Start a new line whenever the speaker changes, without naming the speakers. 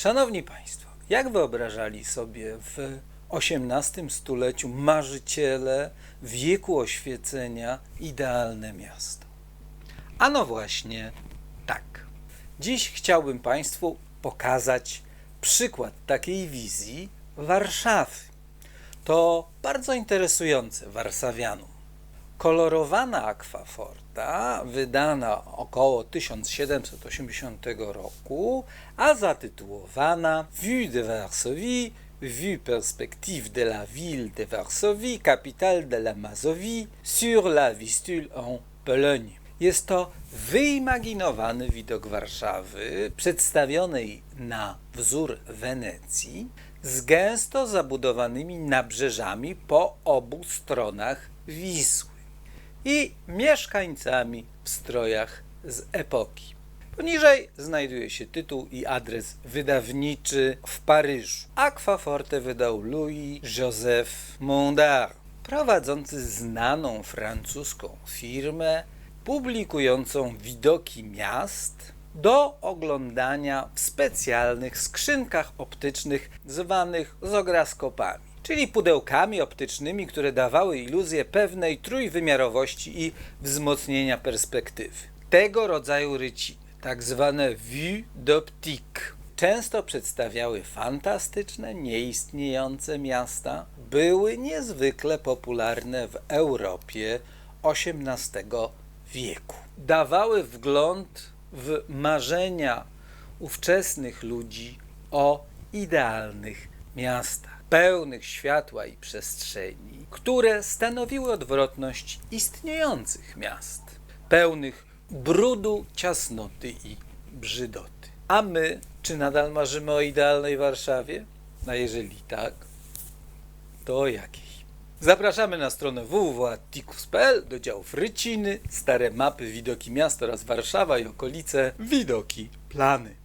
Szanowni Państwo, jak wyobrażali sobie w XVIII stuleciu marzyciele wieku oświecenia idealne miasto? Ano właśnie tak. Dziś chciałbym Państwu pokazać przykład takiej wizji Warszawy. To bardzo interesujące Warszawianum. Kolorowana akwaforta, wydana około 1780 roku, a zatytułowana Vue de Varsovie, Vue perspective de la ville de Varsovie, capitale de la Mazovie, sur la Vistule en Pologne. Jest to wyimaginowany widok Warszawy, przedstawionej na wzór Wenecji, z gęsto zabudowanymi nabrzeżami po obu stronach Wisły i mieszkańcami w strojach z epoki. Poniżej znajduje się tytuł i adres wydawniczy w Paryżu. Aquaforte wydał Louis-Joseph Mondard, prowadzący znaną francuską firmę publikującą widoki miast do oglądania w specjalnych skrzynkach optycznych zwanych zograskopami, czyli pudełkami optycznymi, które dawały iluzję pewnej trójwymiarowości i wzmocnienia perspektywy. Tego rodzaju ryciny, tak zwane vue d'optique, często przedstawiały fantastyczne, nieistniejące miasta, były niezwykle popularne w Europie XVIII wieku. Dawały wgląd w marzenia ówczesnych ludzi o idealnych miastach, pełnych światła i przestrzeni, które stanowiły odwrotność istniejących miast, pełnych brudu, ciasnoty i brzydoty. A my, czy nadal marzymy o idealnej Warszawie? A jeżeli tak, to o jakiej? Zapraszamy na stronę www.tikus.pl do działów Ryciny, stare mapy, widoki miasta oraz Warszawa i okolice, widoki, plany.